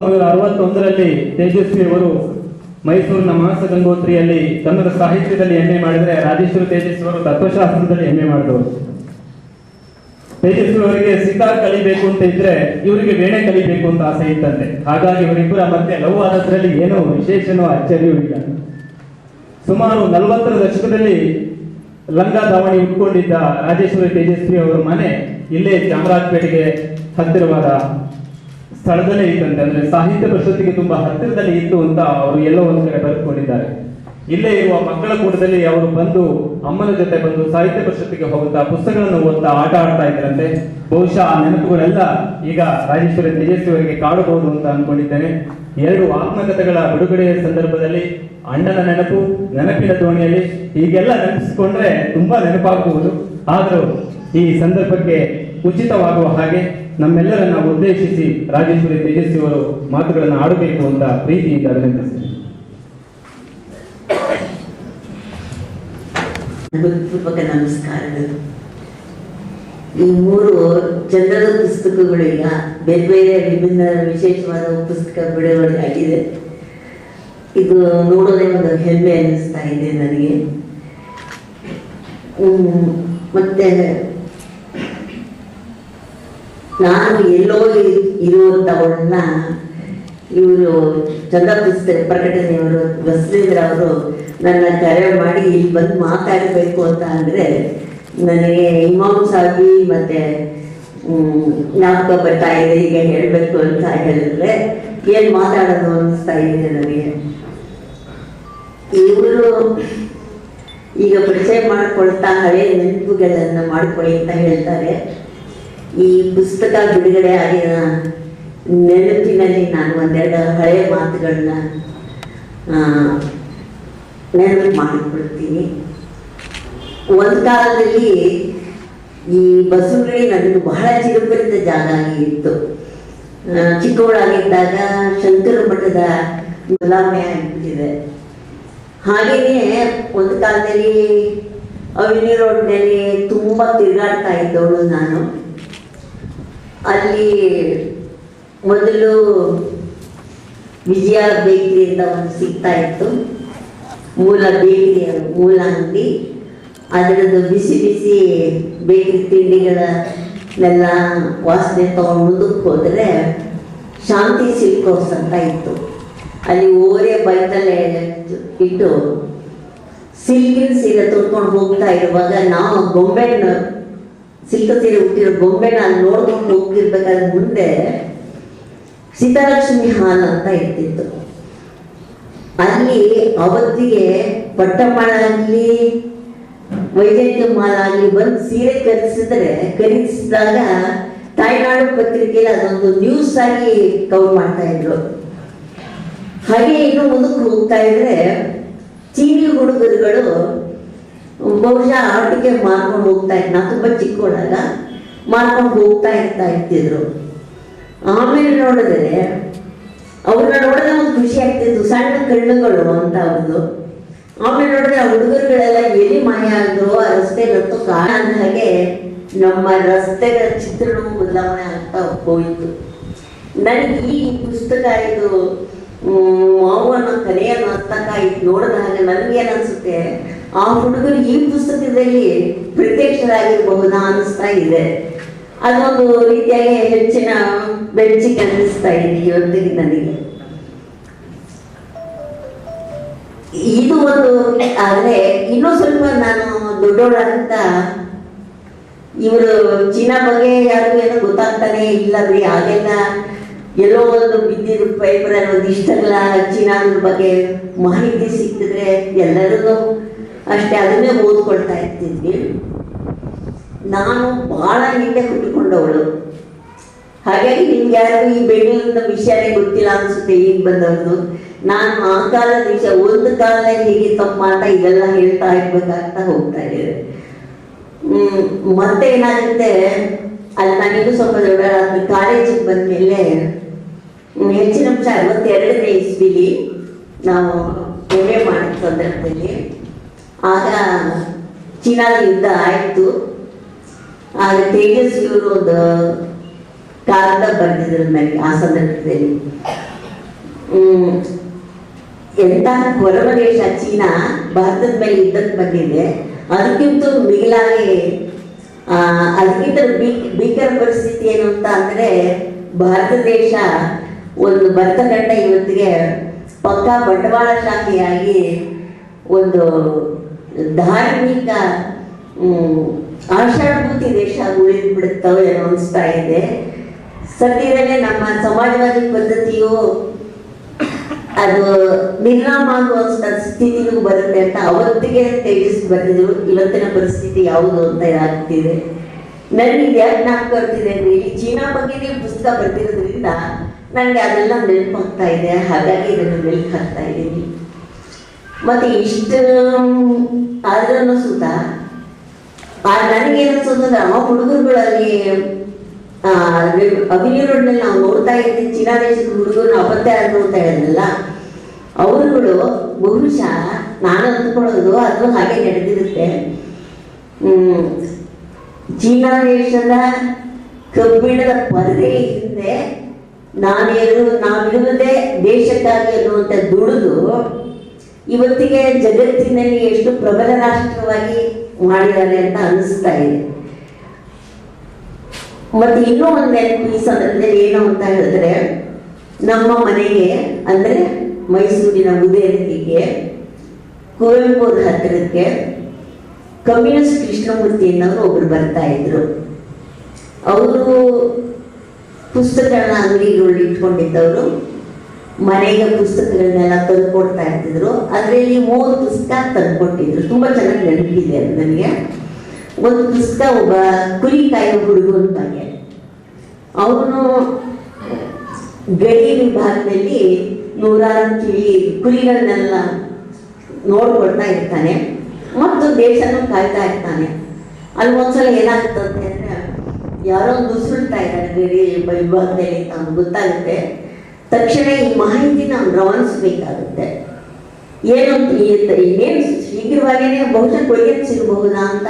ಅರವತ್ತೊಂದರಲ್ಲಿ ತೇಜಸ್ವಿ ಅವರು ಮೈಸೂರಿನ ಮಾನಸ ಗಂಗೋತ್ರಿಯಲ್ಲಿ ಕನ್ನಡ ಸಾಹಿತ್ಯದಲ್ಲಿ ಹೆಮ್ಮೆ ಮಾಡಿದರೆ ರಾಜೇಶ್ವರಿ ತೇಜಸ್ವಿ ಅವರು ತತ್ವಶಾಸ್ತ್ರದಲ್ಲಿ ಹೆಮ್ಮೆ ಮಾಡಿದರು ತೇಜಸ್ವಿ ಅವರಿಗೆ ಸಿತಾರ್ ಕಲಿಬೇಕು ಅಂತ ಇದ್ರೆ ಇವರಿಗೆ ವೇಣೆ ಕಲಿಬೇಕು ಅಂತ ಆಸೆ ಇತ್ತಂತೆ. ಹಾಗಾಗಿ ಇವರಿಬ್ಬರ ಮಧ್ಯೆ ಲವ್ ಆದದ್ರಲ್ಲಿ ಏನೋ ವಿಶೇಷನೋ ಅಚ್ಚರಿಯೂ ಇಲ್ಲ. ಸುಮಾರು ನಲವತ್ತರ ದಶಕದಲ್ಲಿ ಲಂಗಾ ದಾವಣಿ ಉಟ್ಕೊಂಡಿದ್ದ ರಾಜೇಶ್ವರಿ ತೇಜಸ್ವಿ ಅವರ ಮನೆ ಇಲ್ಲೇ ಚಾಮರಾಜಪೇಟೆಗೆ ಹತ್ತಿರವಾದ ಸ್ಥಳದಲ್ಲೇ ಇದ್ದಂತೆ, ಅಂದ್ರೆ ಸಾಹಿತ್ಯ ಪರಿಷತ್ತಿಗೆ ತುಂಬಾ ಹತ್ತಿರದಲ್ಲಿ ಇತ್ತು ಅಂತ ಅವರು ಎಲ್ಲೋ ಒಂದು ಕಡೆ ಬರೆದುಕೊಂಡಿದ್ದಾರೆ. ಇಲ್ಲೇ ಇರುವ ಮಕ್ಕಳ ಕೂಟದಲ್ಲಿ ಅವರು ಬಂದು, ಅಮ್ಮನ ಜೊತೆ ಬಂದು ಸಾಹಿತ್ಯ ಪರಿಷತ್ತಿಗೆ ಹೋಗುತ್ತಾ, ಪುಸ್ತಕಗಳನ್ನು ಓದ್ತಾ, ಆಟ ಆಡ್ತಾ ಇದ್ರಂತೆ ಬಹುಶಃ ಆ ನೆನಪುಗಳೆಲ್ಲ ಈಗ ರಾಜೇಶ್ವರಿ ತೇಜಸ್ವಿ ಅವರಿಗೆ ಕಾಡಬಹುದು ಅಂತ ಅನ್ಕೊಂಡಿದ್ದೇನೆ. ಎರಡು ಆತ್ಮಕಥೆಗಳ ಬಿಡುಗಡೆಯ ಸಂದರ್ಭದಲ್ಲಿ ಅಣ್ಣನ ನೆನಪು, ನೆನಪಿನ ದೋಣಿಯಲ್ಲಿ ಹೀಗೆಲ್ಲ ನೆನಪಿಸಿಕೊಂಡ್ರೆ ತುಂಬಾ ನೆನಪಾಗಬಹುದು ಆದರೂ ಈ ಸಂದರ್ಭಕ್ಕೆ ಉಚಿತವಾಗುವ ಹಾಗೆ ನಮ್ಮೆಲ್ಲರನ್ನ ಉದ್ದೇಶಿಸಿ ರಾಜೇಶ್ವರಿ ತೇಜಸ್ವಿ ಅವರು ಮಾತುಗಳನ್ನು ಆಡಬೇಕು ಅಂತ ಪ್ರೀತಿಯಿಂದ ಅಭಿನಂದಿಸಿದೆ ನಮಸ್ಕಾರಗಳು. ಈ ಮೂರು ಚಂದ್ರದ ಪುಸ್ತಕಗಳು ಈಗ ಬೇರೆ ಬೇರೆ ವಿಭಿನ್ನ ವಿಶೇಷವಾದ ಪುಸ್ತಕ ಬಿಡುಗಡೆ ಆಗಿದೆ ಇದು ನೋಡೋದೇ ಒಂದು ಹೆಮ್ಮೆ ಅನ್ನಿಸ್ತಾ ಇದೆ ನನಗೆ. ಮತ್ತೆ ನಾನು ಎಲ್ಲೋ ಇರುವಂತವಳನ್ನ ಇವರು ಚಂದ್ರಪುಸ್ತ ಪ್ರಕಟಣೆಯವರು ಬಸವೇಂದ್ರ ಅವರು ನನ್ನ ಕರೆ ಮಾಡಿ ಇಲ್ಲಿ ಬಂದು ಮಾತಾಡಬೇಕು ಅಂತ ಅಂದರೆ ನನಗೆ ಇಮಾಮ್ ಸಾಬಿ ಮತ್ತೆ ನಾಪಕ ಬರ್ತಾ ಇದೆ, ಈಗ ಹೇಳಬೇಕು ಅಂತ ಹೇಳಿದ್ರೆ ಏನು ಮಾತಾಡೋದು ಅನಿಸ್ತಾ ಇದೆ ನನಗೆ. ಇವರು ಈಗ ಪರಿಚಯ ಮಾಡಿಕೊಳ್ತಾ ಹಳೆ ನೆನಪುಗಳನ್ನ ಮಾಡ್ಕೊಳ್ಳಿ ಅಂತ ಹೇಳ್ತಾರೆ. ಈ ಪುಸ್ತಕ ಬಿಡುಗಡೆ ಆಗಿನ ನೆನಪಿನಲ್ಲಿ ನಾನು ಒಂದೆರಡು ಹಳೆಯ ಮಾತುಗಳನ್ನ ನೆನಪು ಮಾಡಿಕೊಡ್ತೀನಿ ಒಂದು ಕಾಲದಲ್ಲಿ ಈ ಬಸವನಗುಡಿ ನನಗೆ ಬಹಳ ಚಿರಪರಿತ ಜಾಗ ಆಗಿತ್ತು. ಚಿಕ್ಕವಳಾಗಿದ್ದಾಗ ಶಂಕರ ಮಠದ ಗುಲಾಮೆ ಆಗಿಬಿಟ್ಟಿದೆ. ಹಾಗೆಯೇ ಒಂದು ಕಾಲದಲ್ಲಿ ಅವಿನಿ ರೋಡ್ನಲ್ಲಿ ತುಂಬ ತಿರುಗಾಡ್ತಾ ಇದ್ದವಳು ನಾನು. ಅಲ್ಲಿ ಮೊದಲು ವಿಜಯ ಬೇಕರಿ ಅಂತ ಒಂದು ಸಿಗ್ತಾ ಇತ್ತು. ಮೂಲ ಬೇಕರಿ, ಮೂಲ ಅಂಗಡಿ ಅದರದ್ದು ಬಿಸಿ ಬಿಸಿ ಬೇಕರಿ ತಿಂಡಿಗಳನ್ನೆಲ್ಲ ವಾಸನೆ ತಗೊಂಡು ಮುಂದಕ್ಕೆ ಹೋದರೆ ಶಾಂತಿ ಸಿಲ್ಕ್ ಅಂತ ಇತ್ತು. ಅಲ್ಲಿ ಓರೆ ಬೈತಲ್ಲೇ ಇಟ್ಟು ಸಿಲ್ಕಿನ ಸೀರೆ ತೊಡ್ಕೊಂಡು ಹೋಗ್ತಾ ಇರುವಾಗ ನಾವು ಗೊಂಬೆನ ಸಿಲ್ಕ ಸೀರೆ ಹುಟ್ಟಿರೋ ಬೊಂಬೆನ ಅಲ್ಲಿ ನೋಡ್ಕೊಂಡು ಹೋಗ್ತಿರ್ಬೇಕಾದ್ರೆ ಮುಂದೆ ಸೀತಾಲಕ್ಷ್ಮಿ ಹಾಲ್ ಅಂತ ಇರ್ತಿತ್ತು. ಅಲ್ಲಿ ಅವತ್ತಿಗೆ ವೈದ್ಯಕೀಯ ವೈಜಯಂತಿ ಮಾಲ ಆಗಲಿ ಬಂದು ಸೀರೆ ಖರೀದಿಸಿದ್ರೆ ಖರೀದಿಸಿದಾಗ ತಾಯ್ನಾಡು ಪತ್ರಿಕೆಯಲ್ಲಿ ಅದೊಂದು ನ್ಯೂಸ್ ಆಗಿ ಕವರ್ ಮಾಡ್ತಾ ಇದ್ರು. ಹಾಗೆ ಇನ್ನು ಮುಂದಕ್ಕೆ ಹೋಗ್ತಾ ಇದ್ರೆ, ಚೀನಿ ಹುಡುಗರುಗಳು ಬಹುಶಃ ಆಟಿಕೆ ಮಾರ್ಕೊಂಡು ಹೋಗ್ತಾ ಇತ್ತು ನಾನು ತುಂಬ ಚಿಕ್ಕವಳಾಗ ಮಾರ್ಕೊಂಡು ಹೋಗ್ತಾ ಇರ್ತಾ ಇರ್ತಿದ್ರು ಆಮೇಲೆ ನೋಡಿದ್ರೆ ಅವ್ರನ್ನ ನೋಡಿದ್ರೆ ಒಂದು ಖುಷಿ ಆಗ್ತಿತ್ತು, ಸಣ್ಣ ಕಣ್ಣುಗಳು ಅಂತ ಅವ್ರದ್ದು ಆಮೇಲೆ ನೋಡಿದ್ರೆ ಆ ಹುಡುಗರುಗಳೆಲ್ಲ ಎಲ್ಲಿ ಮಾಯ ಆದ್ರು ಆ ರಸ್ತೆ ಗೊತ್ತು ಅಂದ ಹಾಗೆ ನಮ್ಮ ರಸ್ತೆಗಳ ಚಿತ್ರಣವು ಬದಲಾವಣೆ ಆಗ್ತಾ ಹೋಯಿತು. ನನಗೆ ಈ ಪುಸ್ತಕ ಇದು ಮಾವನ ಕಲೆಯ ನರ್ತಕ ಇದು ನೋಡಿದಾಗ ನನಗೇನು ಅನ್ಸುತ್ತೆ ಆ ಹುಡುಗರು ಈ ಪುಸ್ತಕದಲ್ಲಿ ಪ್ರತ್ಯಕ್ಷರಾಗಿರಬಹುದಾ ಅನಿಸ್ತಾ ಇದೆ. ಅದೊಂದು ರೀತಿಯಾಗಿ ಹೆಚ್ಚಿನ ಬೆಂಚಿಗೆ ಅನ್ನಿಸ್ತಾ ಇದೆ ಇವತ್ತಿಗೆ ನನಗೆ. ಇದು ಒಂದು, ಆದ್ರೆ ಇನ್ನೂ ಸ್ವಲ್ಪ ನಾನು ದೊಡ್ಡೋಳಂತ ಇವರು ಚೀನಾ ಬಗ್ಗೆ ಯಾರು ಏನೋ ಗೊತ್ತಾಗ್ತಾನೆ ಇಲ್ಲ ಬಿಡಿ ಹಾಗೆಲ್ಲ ಎಲ್ಲೋ ಒಂದು ಬಿದ್ದಿರೋ ಪೇಪರ್ ಅನ್ನೋದು ಇಷ್ಟೆಲ್ಲ ಚೀನಾದ ಬಗ್ಗೆ ಮಾಹಿತಿ ಸಿಕ್ಕಿದ್ರೆ ಎಲ್ಲರಿಗೂ ಅಷ್ಟೇ ಅದನ್ನೇ ಓದ್ಕೊಳ್ತಾ ಇರ್ತಿದ್ವಿ. ನಾನು ಬಹಳ ಹಿಂದೆ ಹುಟ್ಟಿಕೊಂಡವಳು ಹಾಗಾಗಿ ನಿಮ್ಗೆ ಯಾರಿಗೂ ಈ ಬೆಂಗಳೂರಿನ ವಿಷಯನೇ ಗೊತ್ತಿಲ್ಲ ಅನ್ಸುತ್ತೆ ಈಗ ಬಂದವ್ರದ್ದು ನಾನು ಆ ಕಾಲದ ವಿಷಯ, ಒಂದು ಕಾಲದಲ್ಲಿ ಹೀಗೆ ತಪ್ಪು ಅಂತ ಇದೆಲ್ಲ ಹೇಳ್ತಾ ಇರ್ಬೇಕಾಗ್ತಾ ಹೋಗ್ತಾ ಇದ್ದೇವೆ ಮತ್ತೆ ಏನಾಗುತ್ತೆ? ಅಲ್ಲಿ ನಾನಿನ್ನೂ ಸ್ವಲ್ಪ ದೊಡ್ಡ ಕಾಲೇಜಿಗೆ ಬಂದ್ಮೇಲೆ ಮೇಲೆ ಹೆಚ್ಚಿನ ಅಂಶ ಅರವತ್ತೆರಡನೇ ಇಸ್ವಿಲಿ ನಾವು ಎಂ ಎ ಮಾಡಿದ ಸಂದರ್ಭದಲ್ಲಿ ಆಗ ಚೀನಾದ ಯುದ್ಧ ಆಯಿತು. ಆಗ ತೇಜಸ್ವಿ ಅವರು ಒಂದು ಕಾಗದ ಬರೆದಿದ್ರು ನನಗೆ ಆ ಸಂದರ್ಭದಲ್ಲಿ. ಎಂತ ಹೊರಮ ದೇಶ ಚೀನಾ ಭಾರತದ ಮೇಲೆ ಯುದ್ಧಕ್ಕೆ ಬಂದಿದೆ. ಅದಕ್ಕಿಂತ ಮಿಗಿಲಾಗಿ ಅದಕ್ಕಿಂತ ಭೀಕರ ಪರಿಸ್ಥಿತಿ ಏನು ಅಂತ ಅಂದರೆ ಭಾರತ ದೇಶ ಒಂದು ಭರತಖಂಡ ಇವತ್ತಿಗೆ ಪಕ್ಕಾ ಬಂಡವಾಳಶಾಹಿಯಾಗಿ ಒಂದು ಧಾರ್ಮಿಕ ಆಶಾಭೂತಿ ದೇಶ ಉಳಿದು ಬಿಡುತ್ತವೆ ಅನಿಸ್ತಾ ಇದೆ. ಸದ್ಯದಲ್ಲೇ ನಮ್ಮ ಸಮಾಜವಾದಿ ಪದ್ಧತಿಯು ಅದು ನಿರ್ನಾಮ ಆಗುವಂತ ಸ್ಥಿತಿಗೂ ಬರುತ್ತೆ ಅಂತ ಅವತ್ತಿಗೆ ತೇಜಸ್ ಬರ್ತಿದ್ರು ಇವತ್ತಿನ ಪರಿಸ್ಥಿತಿ ಯಾವುದು ಅಂತ ಆಗ್ತಿದೆ ನನಗೆ ಯಾಕೆ ನಾಲ್ಕು ಬರ್ತಿದೆ ಅಂದ್ರೆ, ಈ ಚೀನಾ ಬಗ್ಗೆನೇ ಪುಸ್ತಕ ಬರ್ತಿರೋದ್ರಿಂದ ನನಗೆ ಅದೆಲ್ಲ ನೆನಪಾಗ್ತಾ ಇದೆ. ಹಾಗಾಗಿ ಇದನ್ನು ಹಾಕ್ತಾ ಇದ್ದೀನಿ. ಮತ್ತೆ ಇಷ್ಟು ಆದ್ರೂ ಸುತ ಆ ನನಗೇನು ಅಮ್ಮ ಹುಡುಗರುಗಳಲ್ಲಿ ಅಭಿನಯ ರೋಡ್ನಲ್ಲಿ ನಾವು ನೋಡ್ತಾ ಇದ್ದೀವಿ ಚೀನಾ ದೇಶದ ಹುಡುಗರು ಅಪತ್ತೆ ಆದ್ರು ಅಂತ ಹೇಳಿದ್ರಲ್ಲ ಅವರುಗಳು ಬಹುಶಃ ನಾನು ಅಂದ್ಕೊಳ್ಳೋದು ಅದು ಹಾಗೆ ನಡೆದಿರುತ್ತೆ. ಚೀನಾ ದೇಶದ ಕಬ್ಬಿಣದ ಪರದೆ ಹಿಂದೆ ನಾನೇನು ನಾವಿರುವುದೇ ದೇಶಕ್ಕಾಗಿ ಅನ್ನುವಂಥ ದುಡಿದು ಇವತ್ತಿಗೆ ಜಗತ್ತಿನಲ್ಲಿ ಎಷ್ಟು ಪ್ರಬಲ ರಾಷ್ಟ್ರವಾಗಿ ಮಾಡಿದ್ದಾರೆ ಅಂತ ಅನಿಸ್ತಾ ಇದೆ. ಮತ್ತೆ ಇನ್ನೂ ಒಂದು ನೆನಪು ಈ ಸಂದರ್ಭದಲ್ಲಿ ಏನು ಅಂತ ಹೇಳಿದ್ರೆ, ನಮ್ಮ ಮನೆಗೆ ಅಂದ್ರೆ ಮೈಸೂರಿನ ಉದಯಕ್ಕೆ ಕುವೆಂಪು ಹತ್ತಿರಕ್ಕೆ ಕಮ್ಯುನಿಸ್ಟ್ ಕೃಷ್ಣಮೂರ್ತಿ ಅನ್ನೋರು ಒಬ್ರು ಬರ್ತಾ ಇದ್ರು. ಅವರು ಪುಸ್ತಕಗಳನ್ನ ಅಂಗಡಿಗಳಲ್ಲಿ ಇಟ್ಕೊಂಡಿದ್ದವರು ಮನೆಗೆ ಪುಸ್ತಕಗಳನ್ನೆಲ್ಲ ತಂದು ಕೊಡ್ತಾ ಇರ್ತಿದ್ರು. ಅದರಲ್ಲಿ ಮೂರು ಪುಸ್ತಕ ತಂದು ಕೊಟ್ಟಿದ್ರು ತುಂಬಾ ಚೆನ್ನಾಗಿ ನೆನಪಿದೆ ಅದು ನನಗೆ. ಒಂದು ಪುಸ್ತಕ ಒಬ್ಬ ಕುರಿ ಕಾಯುವ ಹುಡುಗನ ಬಗ್ಗೆ ಅವನು ಗಡಿ ವಿಭಾಗದಲ್ಲಿ ನೂರಾರು ಕಿವಿ ಕುರಿಗಳನ್ನೆಲ್ಲ ನೋಡ್ಕೊಳ್ತಾ ಇರ್ತಾನೆ. ಮತ್ತು ದೇಶನೂ ಕಾಯ್ತಾ ಇರ್ತಾನೆ. ಅಲ್ಲಿ ಒಂದ್ಸಲ ಏನಾಗ್ತದೆ ಅಂದ್ರೆ ಯಾರೋ ನುಸುಳ್ತಾ ಇದ್ದಾರೆ ಗಡಿ ವಿಭಾಗದಲ್ಲಿ ಅಂತ ಗೊತ್ತಾಗುತ್ತೆ. ತಕ್ಷಣ ಈ ಮಾಹಿತಿ ನಾವು ರವಾನಿಸಬೇಕಾಗುತ್ತೆ ಏನು ಇನ್ನೇನು ಶೀಘ್ರವಾಗಿಯೇ ಬಹುಶಃ ಕೊಯ್ಯಕ್ಕೆ ಸಿಗಬಹುದಾ ಅಂತ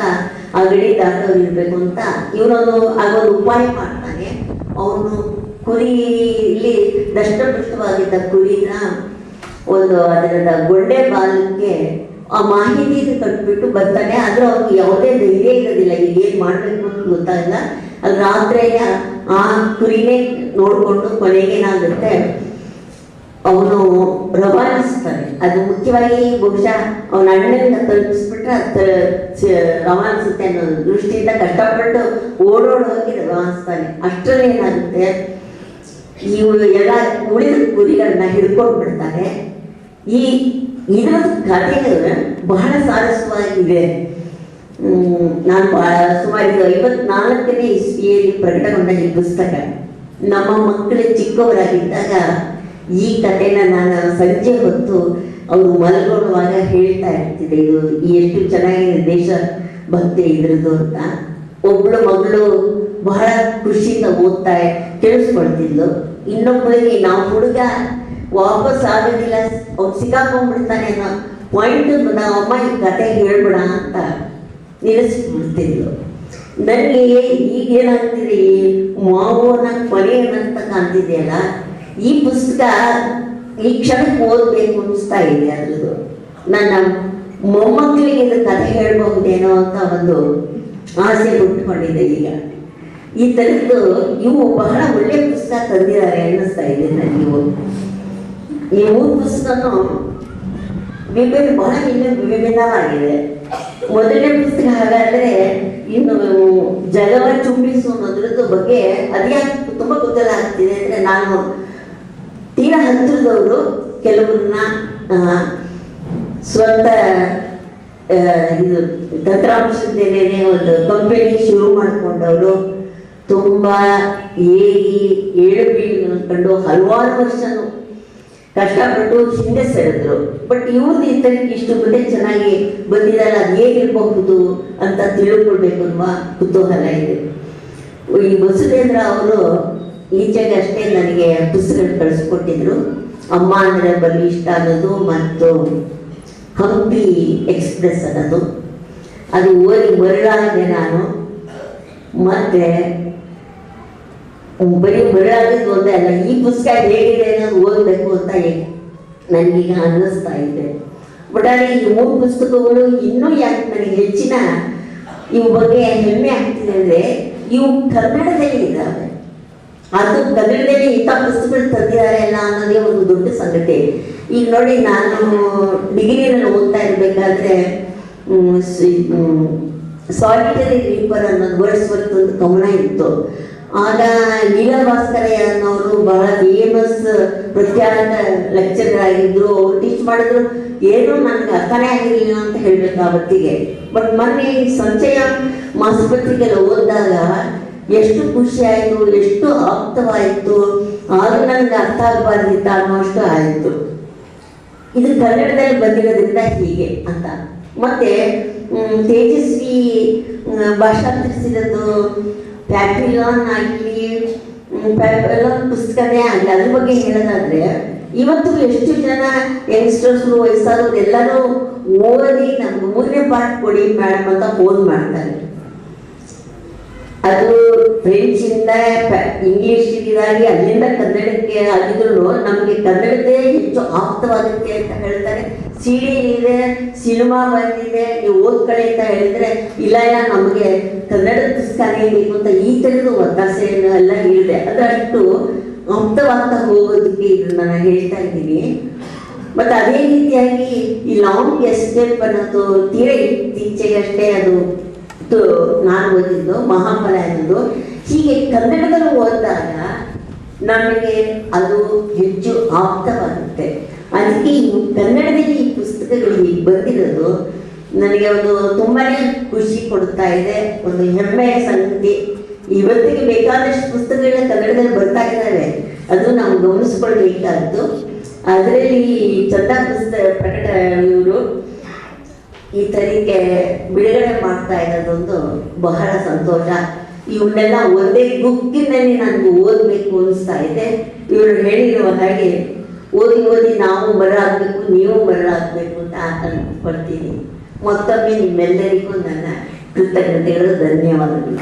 ಆ ಗಡಿ ದಾಟೋರು ಇರಬೇಕು ಅಂತ ಇವನೊಂದು ಆಗೊಂದು ಉಪಾಯ ಮಾಡ್ತಾನೆ. ಅವನು ಕುರಿಲಿ ದಷ್ಟಪುಷ್ಟವಾಗಿದ್ದ ಕುರಿನ ಒಂದು ಅದರ ಗೊಂಡೆ ಬಾಲಕ್ಕೆ ಆ ಮಾಹಿತಿ ಕಟ್ಬಿಟ್ಟು ಬರ್ತಾನೆ. ಆದ್ರೆ ಅವ್ರಿಗೆ ಯಾವುದೇ ಧೈರ್ಯ ಇರೋದಿಲ್ಲ. ಈಗ ಏನ್ ಮಾಡ್ಬೇಕು ಅಂತ ಗೊತ್ತಾಗಲ್ಲ. ಅದು ರಾತ್ರಿ ಆ ಕುರಿನೇ ನೋಡಿಕೊಂಡು ಕೊನೆಗೇನಾಗುತ್ತೆ ಅವನು ರವಾನಿಸ್ತಾನೆ. ಅದು ಮುಖ್ಯವಾಗಿ ಬಹುಶಃ ಅವನ ಅಣ್ಣನಿಂದ ತಲುಪಿಸ್ಬಿಟ್ರೆ ಅದು ರವಾನಿಸುತ್ತೆ ಅನ್ನೋ ದೃಷ್ಟಿಯಿಂದ ಕಷ್ಟಪಟ್ಟು ಓಡೋಡೋಗಿ ರವಾನಿಸ್ತಾನೆ. ಅಷ್ಟರಲ್ಲಿ ಏನಾಗುತ್ತೆ? ಇವರು ಎಲ್ಲ ಉಳಿದ ಕುರಿಗಳನ್ನ ಹಿಡ್ಕೊಂಡು ಬಿಡ್ತಾರೆ ಈ, ಇದರ ಕಥೆ ಬಹಳ ಸಾರಸ್ವಾಗಿದೆ ನಾನು ಸುಮಾರು ಐವತ್ನಾಲ್ಕನೇ ಇಸ್ವಿಯಲ್ಲಿ ಪ್ರಕಟಗೊಂಡ ಈ ಪುಸ್ತಕ, ನಮ್ಮ ಮಕ್ಕಳು ಚಿಕ್ಕವರಾಗಿದ್ದಾಗ ಈ ಕಥೆನ ನಾನು ಸಂಜೆ ಹೊತ್ತು ಅವರು ಮಲಗುವಾಗ ಹೇಳ್ತಾ ಇರ್ತಿದೆ ಇದು ಎಷ್ಟು ಚೆನ್ನಾಗಿದೆ ದೇಶ ಭಕ್ತಿ ಇದ್ರದ್ದು ಅಂತ. ಒಬ್ಳು ಮಗಳು ಬಹಳ ಖುಷಿಯಿಂದ ಓದ್ತಾ ಕೇಳಿಸ್ಕೊಳ್ತಿದ್ಲು. ಇನ್ನೊಬ್ಬಳಿಗೆ ನಾವು ಹುಡುಗ ವಾಪಸ್ ಆಗೋದಿಲ್ಲ, ಅವ್ನು ಸಿಕ್ಕಾಕೊಂಡ್ಬಿಡ್ತಾನೆ ಅನ್ನೋ ಪಾಯಿಂಟ್ ನಾವಮ್ಮ ಈ ಕತೆ ಹೇಳ್ಬಿಡ ಅಂತ ನಿಲ್ಲಿಸ್ಬಿಡ್ತಿದ್ಲು ನನಗೆ ಈಗ ಏನಾಗ್ತಿದೆ ಈ ಮಾವನ ಕೊನೆ ಅಂತ ಕಾಣ್ತಿದೆಯಲ್ಲ ಈ ಪುಸ್ತಕ ಈ ಕ್ಷಣಕ್ಕೆ ಓದಬೇಕು ಅನಿಸ್ತಾ ಇದೆ ಅದ್ರದ್ದು. ನನ್ನ ಮೊಮ್ಮಕ್ಕಳಿಗೆ ಇದು ಕಥೆ ಹೇಳ್ಬಹುದೇನೋ ಅಂತ ಒಂದು ಆಸೆ ಹುಟ್ಟುಕೊಂಡಿದೆ ಈಗ. ಈ ಥರದ್ದು ಇವು ಬಹಳ ಒಳ್ಳೆ ಪುಸ್ತಕ ತಂದಿದ್ದಾರೆ ಅನ್ನಿಸ್ತಾ ಇದೆ ನನಗೆ ಈ ಮೂರು ಪುಸ್ತಕನು ವಿಭಿನ್ನ ಬಹಳ ವಿಭಿನ್ನ ವಿಭಿನ್ನವಾಗಿದೆ. ಮೊದಲನೇ ಪುಸ್ತಕ ಹಾಗಾದ್ರೆ ಇನ್ನು ಜಗವ ಚುಂಬಿಸು ಅನ್ನೋದ್ರದ್ದು ಬಗ್ಗೆ ಅದ್ಯಾಕೆ ತುಂಬಾ ಗೊತ್ತಲ್ಲ ಆಗ್ತಿದೆ ಅಂದ್ರೆ ನಾನು ತೀರಾ ಹತ್ತಿರದವರು ಕೆಲವ್ರನ್ನ ಸ್ವಂತ ಇದು ತಂತ್ರಾಂಶದಲ್ಲೇನೆ ಒಂದು ಕಂಪನಿ ಶುರು ಮಾಡಿಕೊಂಡವರು ತುಂಬಾ ಏಗಿ ಏಳು ಬೀಳು ಅನ್ಕೊಂಡು ಹಲವಾರು ವರ್ಷನು ಕಷ್ಟಪಟ್ಟು ಹಿಂದೆ ಸರಿದ್ರು. ಬಟ್ ಇವ್ರದ್ದು ಇತರಕ್ಕೆ ಇಷ್ಟು ಮುಂದೆ ಚೆನ್ನಾಗಿ ಬಂದಿರಲ್ಲ ಅದು ಹೇಗಿರ್ಬಹುದು ಅಂತ ತಿಳ್ಕೊಳ್ಬೇಕು ಅನ್ನುವ ಕುತೂಹಲ ಇದೆ. ಈ ವಸುಧೇಂದ್ರ ಅವರು ಈಚೆಗೆ ಅಷ್ಟೇ ನನಗೆ ಪುಸ್ತಕ ಕಳಿಸ್ಕೊಟ್ಟಿದ್ರು. ಅಮ್ಮ ಅಂದರೆ ಇಷ್ಟ ಆಗೋದು ಮತ್ತು ಹಂಪಿ ಎಕ್ಸ್ಪ್ರೆಸ್ ಅನ್ನೋದು. ಅದು ಓದಿ ಮರಳಾಗಿದೆ ನಾನು. ಮತ್ತೆ ಬರೀ ಮರಳಾಗಿದ್ದು ಒಂದೇ ಅಲ್ಲ, ಈ ಪುಸ್ತಕ ಹೇಗಿದೆ ಅನ್ನೋದು ಓದಬೇಕು ಅಂತ ನನಗೀಗ ಅನ್ನಿಸ್ತಾ ಇದೆ. ಒಟ್ಟಾರೆ ಈ ಮೂರು ಪುಸ್ತಕಗಳು ಇನ್ನೂ ಯಾಕೆ ನನಗೆ ಹೆಚ್ಚಿನ ಇವು ಬಗ್ಗೆ ಹೆಮ್ಮೆ ಆಗ್ತಿದೆ ಅಂದರೆ, ಇವು ಕನ್ನಡದಲ್ಲಿ ಇದ್ದಾವೆ. ಅದು ಕನ್ನಡದಲ್ಲಿ ಇಂಥ ಪುಸ್ತಕಗಳು ತಂದಿದ್ದಾರೆ ಅಲ್ಲ ಅನ್ನೋದೇ ಒಂದು ದೊಡ್ಡ ಸಂಗತಿ. ಈಗ ನೋಡಿ, ನಾನು ಡಿಗ್ರಿನಲ್ಲಿ ಓದ್ತಾ ಇರಬೇಕಾದ್ರೆ ಸಾಲಿಟರಿ ರೀಪರ್ ಅನ್ನೋದು ವರ್ಡ್ಸ್ ವರ್ತ್ ಒಂದು ಇತ್ತು. ಆಗ ನೀಲ ಭಾಸ್ಕರಯ್ಯ ಅನ್ನೋರು ಬಹಳ ಫೇಮಸ್ ಪ್ರಖ್ಯಾತ ಲೆಕ್ಚರರ್ ಆಗಿದ್ರು. ಅವ್ರು ಟೀಚ್ ಮಾಡಿದ್ರು. ಏನು ನನಗೆ ಅರ್ಥನೇ ಆಗಿರಲಿಲ್ಲ ಅಂತ ಹೇಳ್ಬೇಕು ಅವತ್ತಿಗೆ ಬಟ್ ಮೊನ್ನೆ ಸಂಚಯ ಮಾಸ್ಪತ್ರೆಗೆಲ್ಲ ಓದಿದಾಗ ಎಷ್ಟು ಖುಷಿ ಆಯಿತು, ಎಷ್ಟು ಆಪ್ತವಾಯಿತು. ಆದ್ರೂ ನನಗೆ ಅರ್ಥ ಆಗಬಾರ್ದಿತ್ತ ಅನ್ನೋಷ್ಟು ಆಯಿತು. ಇದು ಕನ್ನಡದಲ್ಲಿ ಬಂದಿರೋದ್ರಿಂದ ಹೀಗೆ ಅಂತ. ಮತ್ತೆ ತೇಜಸ್ವಿ ಭಾಷಾಂತರಿಸಿದ್ದು ಪ್ಯಾಟ್ರಿಲಾನ್ ಆಗಲಿ ಪ್ಯಾಟ್ರಿಲಾನ್ ಪುಸ್ತಕನೇ ಆಗಲಿ ಅದ್ರ ಬಗ್ಗೆ ಹೇಳೋದಾದ್ರೆ ಇವತ್ತು ಎಷ್ಟು ಜನ ಯಂಗ್ಸ್ಟರ್ಸ್ ವಯಸ್ಸಾದವ್ರು ಎಲ್ಲರೂ ಓದಿ ನಮ್ಗೆ ಮೂರನೇ ಪಾಠ ಕೊಡಿ ಮೇಡಮ್ ಅಂತ ಫೋನ್ ಮಾಡ್ತಾರೆ ಅದು ಫ್ರೆಂಚ್ ಇಂದ ಇಂಗ್ಲಿಷ್ ಇದಾಗಿ ಅಲ್ಲಿಂದ ಕನ್ನಡಕ್ಕೆ ಆಗಿದ್ರು ನಮಗೆ ಕನ್ನಡದೇ ಹೆಚ್ಚು ಆಪ್ತವಾಗುತ್ತೆ ಅಂತ ಹೇಳ್ತಾರೆ ಸಿಡಿ ಇದೆ ಸಿನಿಮಾ ಬಂದಿದೆ ನೀವು ಓದ್ಕೊಳ್ಳಿ ಅಂತ ಹೇಳಿದ್ರೆ ಇಲ್ಲ, ನಮಗೆ ಕನ್ನಡದ ಪುಸ್ತಕನೇ ಬೇಕು ಅಂತ ಈ ಥರದ ಒತ್ತಾಸೆಯನ್ನು ಎಲ್ಲ ಹೇಳಿದೆ. ಅದಷ್ಟು ಆಪ್ತವಾಗ್ತಾ ಹೋಗೋದಕ್ಕೆ ಇದನ್ನ ನಾನು ಹೇಳ್ತಾ ಇದ್ದೀನಿ. ಮತ್ತೆ ಅದೇ ರೀತಿಯಾಗಿ ಈ ಲಾಂಗ್ ಎಸ್ಕೇಪ್ ಅನ್ನೋದು ತೀರಾ ಇತ್ತೀಚೆಗಷ್ಟೇ ಅದು ನಾನು ಓದಿದ್ದು ಮಹಾಫಲ ಅನ್ನೋದು ಹೀಗೆ ಕನ್ನಡದಲ್ಲಿ ಓದಿದಾಗ ನಮಗೆ ಅದು ಹೆಚ್ಚು ಆಪ್ತವಾಗುತ್ತೆ. ಅದಕ್ಕೆ ಈ ಕನ್ನಡದಲ್ಲಿ ಈ ಪುಸ್ತಕಗಳು ಈಗ ಬಂದಿರೋದು ನನಗೆ ಒಂದು ತುಂಬಾನೇ ಖುಷಿ ಕೊಡ್ತಾ ಇದೆ, ಒಂದು ಹೆಮ್ಮೆಯ ಸಂಗತಿ. ಇವತ್ತಿಗೆ ಬೇಕಾದಷ್ಟು ಪುಸ್ತಕಗಳನ್ನ ಕನ್ನಡದಲ್ಲಿ ಬರ್ತಾ ಇದ್ದಾವೆ. ಅದು ನಾವು ಗಮನಿಸ್ಕೊಳ್ಬೇಕಾದ್ದು. ಅದರಲ್ಲಿ ಚಂದ ಪುಸ್ತಕ ಪ್ರಕಟ ಇವರು ಈ ತರೀಕೆ ಬಿಡುಗಡೆ ಮಾಡ್ತಾ ಇರೋದೊಂದು ಬಹಳ ಸಂತೋಷ. ಇವನ್ನೆಲ್ಲ ಒಂದೇ ಗುಕ್ಕಿನಲ್ಲಿ ನನಗೆ ಓದಬೇಕು ಅನಿಸ್ತಾ ಇದೆ. ಇವರು ಹೇಳಿರುವ ಹಾಗೆ ಓದಿ ಓದಿ ನಾವು ಮರಾಗಬೇಕು, ನೀವು ಮರಾಗಬೇಕು ಅಂತ ಆತನ ಪಡ್ತೀನಿ ಮತ್ತೊಮ್ಮೆ ನಿಮ್ಮೆಲ್ಲರಿಗೂ ನನ್ನ ಕೃತಜ್ಞತೆಗಳು ಧನ್ಯವಾದಗಳು